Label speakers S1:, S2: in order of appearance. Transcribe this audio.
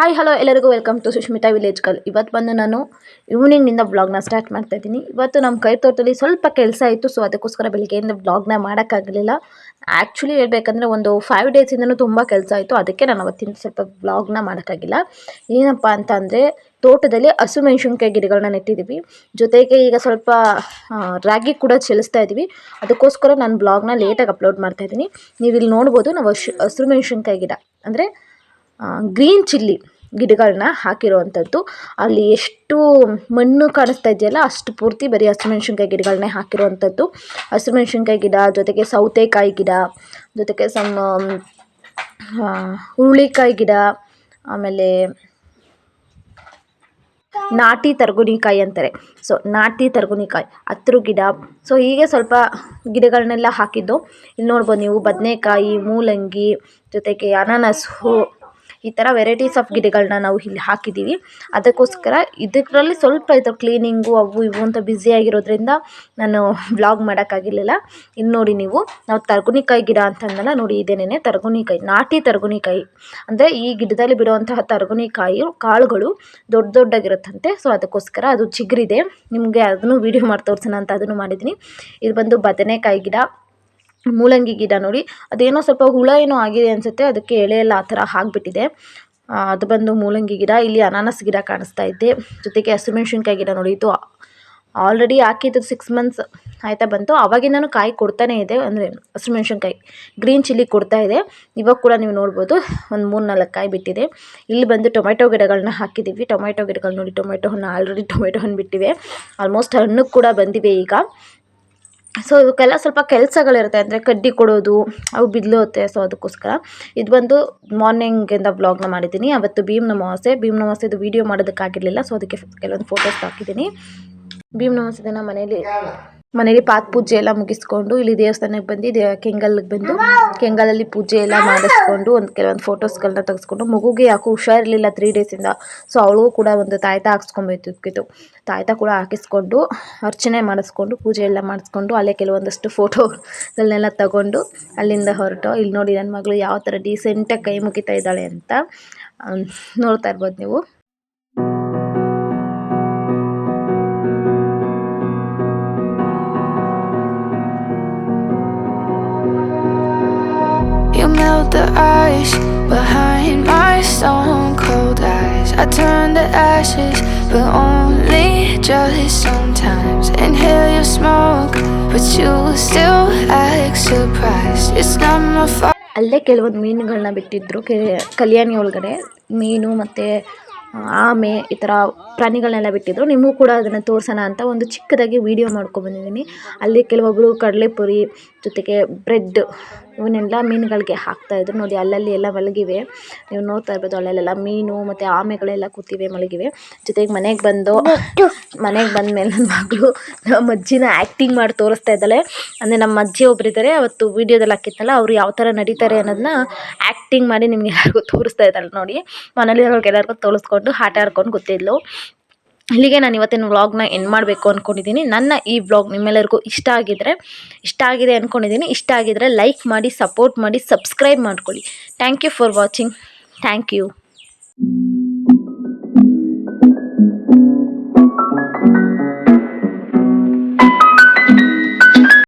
S1: Hi hello ಎಲ್ಲರಿಗೂ welcome to Sushmita village ಕಲ್ ಇವತ್ತು ಬಂದು ನಾನು ಈವ್ನಿಂಗ್ನಿಂದ ಬ್ಲಾಗ್ನ ಸ್ಟಾರ್ಟ್ ಮಾಡ್ತಾ ಇದ್ದೀನಿ. ಇವತ್ತು ನಮ್ಮ ಕೈ ತೋಟದಲ್ಲಿ ಸ್ವಲ್ಪ ಕೆಲಸ ಇತ್ತು ಸೊ ಅದಕ್ಕೋಸ್ಕರ ಬೆಳಿಗ್ಗೆಯಿಂದ ಬ್ಲಾಗ್ನ ಮಾಡೋಕ್ಕಾಗಲಿಲ್ಲ. ಆ್ಯಕ್ಚುಲಿ ಹೇಳ್ಬೇಕಂದ್ರೆ ಒಂದು ಫೈವ್ ಡೇಸಿಂದನೂ ತುಂಬ ಕೆಲಸ ಆಯಿತು ಅದಕ್ಕೆ ನಾನು ಅವತ್ತಿನ ಸ್ವಲ್ಪ ಬ್ಲಾಗ್ನ ಮಾಡೋಕ್ಕಾಗಿಲ್ಲ. ಏನಪ್ಪ ಅಂತ ಅಂದರೆ ತೋಟದಲ್ಲಿ ಹಸಿಮೆಣ್ಸಿನ್ಕಾಯಿ ಗಿಡಗಳನ್ನ ನೆಟ್ಟಿದ್ದೀವಿ ಜೊತೆಗೆ ಈಗ ಸ್ವಲ್ಪ ರಾಗಿ ಕೂಡ ಚೆಲ್ಲಿಸ್ತಾ ಇದ್ದೀವಿ ಅದಕ್ಕೋಸ್ಕರ ನಾನು ಬ್ಲಾಗ್ನ ಲೇಟಾಗಿ ಅಪ್ಲೋಡ್ ಮಾಡ್ತಾ ಇದ್ದೀನಿ. ನೀವು ಇಲ್ಲಿ ನೋಡ್ಬೋದು ನಾವು ಹಸು ಹಸಿರು ಮೆಣಸಿನ್ಕಾಯಿ ಗಿಡ. ಅಂದರೆ ಗ್ರೀನ್ ಚಿಲ್ಲಿ ಗಿಡಗಳನ್ನ ಹಾಕಿರುವಂಥದ್ದು. ಅಲ್ಲಿ ಎಷ್ಟು ಮಣ್ಣು ಕಾಣಿಸ್ತಾ ಇದೆಯಲ್ಲ, ಅಷ್ಟು ಪೂರ್ತಿ ಬರೀ ಹಸಿಮೆಣ್ಸಿನ್ಕಾಯಿ ಗಿಡಗಳನ್ನೇ ಹಾಕಿರುವಂಥದ್ದು. ಹಸಿಮೆಣ್ಸಿನ್ಕಾಯಿ ಗಿಡ, ಜೊತೆಗೆ ಸೌತೆಕಾಯಿ ಗಿಡ, ಜೊತೆಗೆ ಸಮ್ ಹುರುಳಿಕಾಯಿ ಗಿಡ, ಆಮೇಲೆ ನಾಟಿ ತರ್ಗುನಿಕಾಯಿ ಅಂತಾರೆ. ಸೊ, ನಾಟಿ ತರ್ಗುನಿಕಾಯಿ ಹತ್ರ ಗಿಡ. ಸೊ, ಹೀಗೆ ಸ್ವಲ್ಪ ಗಿಡಗಳನ್ನೆಲ್ಲ ಹಾಕಿದ್ದು. ಇಲ್ಲಿ ನೋಡ್ಬೋದು ನೀವು ಬದನೆಕಾಯಿ, ಮೂಲಂಗಿ, ಜೊತೆಗೆ ಅನಾನಸ್ಸು ಈ ಥರ ವೆರೈಟೀಸ್ ಆಫ್ ಗಿಡಗಳನ್ನ ನಾವು ಇಲ್ಲಿ ಹಾಕಿದ್ದೀವಿ. ಅದಕ್ಕೋಸ್ಕರ ಇದರಲ್ಲಿ ಸ್ವಲ್ಪ ಇದು ಕ್ಲೀನಿಂಗು ಅವು ಇವು ಅಂತ ಬ್ಯುಸಿ ಆಗಿರೋದ್ರಿಂದ ನಾನು ವ್ಲಾಗ್ ಮಾಡೋಕ್ಕಾಗಿರಲಿಲ್ಲ. ಇನ್ನು ನೋಡಿ ನೀವು. ನಾವು ತರ್ಗುನಿಕಾಯಿ ಗಿಡ ಅಂತಂದಲ್ಲ ನೋಡಿ ಇದೇನೇ ತರ್ಗುನಿಕಾಯಿ ನಾಟಿ ತರ್ಗುನಿಕಾಯಿ ಅಂದರೆ ಈ ಗಿಡದಲ್ಲಿ ಬಿಡುವಂತಹ ತರ್ಗುನಿಕಾಯಿ ಕಾಳುಗಳು ದೊಡ್ಡ ದೊಡ್ಡಾಗಿರುತ್ತಂತೆ. ಸೊ ಅದಕ್ಕೋಸ್ಕರ ಅದು ಚಿಗುರಿದೆ. ನಿಮಗೆ ಅದನ್ನು ವೀಡಿಯೋ ಮಾಡಿ ತೋರಿಸೋಣ ಅಂತ ಅದನ್ನು ಮಾಡಿದ್ದೀನಿ. ಇದು ಬಂದು ಬದನೆಕಾಯಿ ಗಿಡ. ಮೂಲಂಗಿ ಗಿಡ ನೋಡಿ, ಅದೇನೋ ಸ್ವಲ್ಪ ಹುಳ ಏನೋ ಆಗಿದೆ ಅನಿಸುತ್ತೆ, ಅದಕ್ಕೆ ಎಲೆ ಎಲ್ಲ ಆ ಥರ ಆಗಿಬಿಟ್ಟಿದೆ ಅದು ಬಂದು ಮೂಲಂಗಿ ಗಿಡ, ಇಲ್ಲಿ ಅನಾನಸ್ ಗಿಡ ಕಾಣಿಸ್ತಾ ಇದೆ. ಜೊತೆಗೆ ಹಸಿಮೆಣ್ಸಿನ್ಕಾಯಿ ಗಿಡ ನೋಡಿ ಇದು ಆಲ್ರೆಡಿ ಹಾಕಿದ್ದು ಸಿಕ್ಸ್ ಮಂತ್ಸ್ ಆಯ್ತಾ ಬಂತು. ಅವಾಗಿಂದನೂ ಕಾಯಿ ಕೊಡ್ತಾನೇ ಇದೆ, ಅಂದರೆ ಹಸಿಮೆಣ್ಸಿನ್ಕಾಯಿ ಗ್ರೀನ್ ಚಿಲ್ಲಿ ಕೊಡ್ತಾ ಇದೆ. ಇವಾಗ ಕೂಡ ನೀವು ನೋಡ್ಬೋದು, ಒಂದು ಮೂರು ನಾಲ್ಕು ಕಾಯಿ ಬಿಟ್ಟಿದೆ. ಇಲ್ಲಿ ಬಂದು ಟೊಮೆಟೊ ಗಿಡಗಳನ್ನ ಹಾಕಿದ್ದೀವಿ. ಟೊಮೆಟೊ ಗಿಡಗಳು ನೋಡಿ ಟೊಮೆಟೊ ಹಣ್ಣು ಆಲ್ರೆಡಿ ಟೊಮೆಟೊ ಹಣ್ಣು ಬಿಟ್ಟಿವೆ. ಆಲ್ಮೋಸ್ಟ್ ಹಣ್ಣು ಕೂಡ ಬಂದಿವೆ ಈಗ. ಸೊ ಇವಕ್ಕೆಲ್ಲ ಸ್ವಲ್ಪ ಕೆಲಸಗಳಿರುತ್ತೆ. ಅಂದರೆ ಕಡ್ಡಿ ಕೊಡೋದು, ಅವು ಬಿದ್ಲೋಗುತ್ತೆ. ಸೊ ಅದಕ್ಕೋಸ್ಕರ ಇದು ಬಂದು ಮಾರ್ನಿಂಗಿಂದ ವ್ಲಾಗ್ನ ಮಾಡಿದ್ದೀನಿ. ಅವತ್ತು ಭೀಮ್ ಅಮಾವಾಸ್ಯೆ ಭೀಮ್ ಅಮಾವಾಸ್ಯೆದು ವೀಡಿಯೋ ಮಾಡೋದಕ್ಕಾಗಿರಲಿಲ್ಲ. ಸೊ ಅದಕ್ಕೆ ಕೆಲವೊಂದು ಫೋಟೋಸ್ ಹಾಕಿದ್ದೀನಿ. ಭೀಮ್ ಅಮಾವಾಸ್ಯೆ ದಿನ ಮನೇಲಿ ಮನೇಲಿ ಪಾತ್ ಪೂಜೆ ಎಲ್ಲ ಮುಗಿಸ್ಕೊಂಡು ಇಲ್ಲಿ ದೇವಸ್ಥಾನಕ್ಕೆ ಬಂದು ಕೆಂಗಲ್ಗೆ ಬಂದು ಕೆಂಗಲಲ್ಲಿ ಪೂಜೆ ಎಲ್ಲ ಮಾಡಿಸ್ಕೊಂಡು ಒಂದು ಕೆಲವೊಂದು ಫೋಟೋಸ್ಗಳನ್ನ ತೆಗೆಸ್ಕೊಂಡು, ಮಗುಗೆ ಯಾಕೋ ಹುಷಾರಿರಲಿಲ್ಲ ತ್ರೀ ಡೇಸಿಂದ ಸೊ ಅವಳಿಗೂ ಕೂಡ ಒಂದು ತಾಯ್ತ ಹಾಕ್ಸ್ಕೊಬೇಕಿತ್ತು ತಾಯ್ತ ಕೂಡ ಹಾಕಿಸ್ಕೊಂಡು ಅರ್ಚನೆ ಮಾಡಿಸ್ಕೊಂಡು, ಪೂಜೆ ಎಲ್ಲ ಮಾಡಿಸ್ಕೊಂಡು ಅಲ್ಲೇ ಕೆಲವೊಂದಷ್ಟು ಫೋಟೋಗಳನ್ನೆಲ್ಲ ತಗೊಂಡು ಅಲ್ಲಿಂದ ಹೊರಟು. ಇಲ್ಲಿ ನೋಡಿ ನನ್ನ ಮಗಳು ಯಾವ ಥರ ಡೀಸೆಂಟಾಗಿ ಕೈ ಮುಗಿತಾ ಇದ್ದಾಳೆ ಅಂತ ನೋಡ್ತಾ ಇರ್ಬೋದು ನೀವು.
S2: The ice behind my stone cold eyes. I turn to ashes, but only just sometimes. Inhale your smoke, but you still act surprised. It's not my fault.
S1: ಅಲ್ಲೇ ಕೆಲವೊಂದು ಮೀನುಗಳನ್ನ ಬಿಟ್ಟಿದ್ರು ಕಲ್ಯಾಣಿ ಒಳಗಡೆ ಮೀನು ಮತ್ತು ಆಮೆ ಈ ಥರ ಪ್ರಾಣಿಗಳನ್ನೆಲ್ಲ ಬಿಟ್ಟಿದ್ರು ನಿಮಗೂ ಕೂಡ ಅದನ್ನು ತೋರಿಸೋಣ ಅಂತ ಒಂದು ಚಿಕ್ಕದಾಗಿ ವೀಡಿಯೋ ಮಾಡ್ಕೊಬಂದಿದ್ದೀನಿ ಅಲ್ಲಿ ಕೆಲವೊಬ್ಬರು ಕಡಲೆಪುರಿ ಜೊತೆಗೆ ಬ್ರೆಡ್ ಇವನ್ನೆಲ್ಲ ಮೀನುಗಳಿಗೆ ಹಾಕ್ತಾಯಿದ್ರು ನೋಡಿ ಅಲ್ಲಲ್ಲಿ ಎಲ್ಲ ಮಲಗಿವೆ. ನೀವು ನೋಡ್ತಾ ಇರ್ಬೋದು ಅಲ್ಲಲ್ಲೆಲ್ಲ ಮೀನು ಮತ್ತು ಆಮೆಗಳೆಲ್ಲ ಕೂತಿವೆ ಮಲಗಿವೆ. ಜೊತೆಗೆ ಮನೆಗೆ ಬಂದು ಮನೆಗೆ ಬಂದ ಮೇಲೆ ನನ್ನ ಮಗಳು ನಮ್ಮ ಅಜ್ಜಿನ ಆ್ಯಕ್ಟಿಂಗ್ ಮಾಡಿ ತೋರಿಸ್ತಾ ಇದ್ದಾಳೆ. ಅಂದರೆ ನಮ್ಮ ಅಜ್ಜಿ ಒಬ್ಬರಿದ್ದಾರೆ ಅವತ್ತು ವೀಡಿಯೋದಲ್ಲಿ ಹಾಕಿದ್ನಲ್ಲ ಅವರು ಯಾವ ಥರ ನಡೀತಾರೆ ಅನ್ನೋದನ್ನ ಆ್ಯಕ್ಟಿಂಗ್ ಮಾಡಿ ನಿಮ್ಗೆ ಯಾರಿಗೂ ತೋರಿಸ್ತಾ ಇದ್ದಾಳೆ ನೋಡಿ. ಮನೇಲಿ ಎಲ್ಲರಿಗೂ ತೋರಿಸ್ಕೊಂಡು ಆಟ ಆಡ್ಕೊಂಡು ಗೊತ್ತಿದ್ಲು. ಇಲ್ಲಿಗೆ ನಾನು ಇವತ್ತಿನ ವ್ಲಾಗ್ನ ಎಂಡ್ ಮಾಡಬೇಕು ಅಂದ್ಕೊಂಡಿದ್ದೀನಿ ನನ್ನ ಈ ವ್ಲಾಗ್ ನಿಮ್ಮೆಲ್ಲರಿಗೂ ಇಷ್ಟ ಆಗಿದ್ದರೆ ಇಷ್ಟ ಆಗಿದೆ ಅಂದ್ಕೊಂಡಿದ್ದೀನಿ ಇಷ್ಟ ಆಗಿದ್ದರೆ ಲೈಕ್ ಮಾಡಿ ಸಪೋರ್ಟ್ ಮಾಡಿ ಸಬ್ಸ್ಕ್ರೈಬ್ ಮಾಡ್ಕೊಳ್ಳಿ. Thank you for watching thank you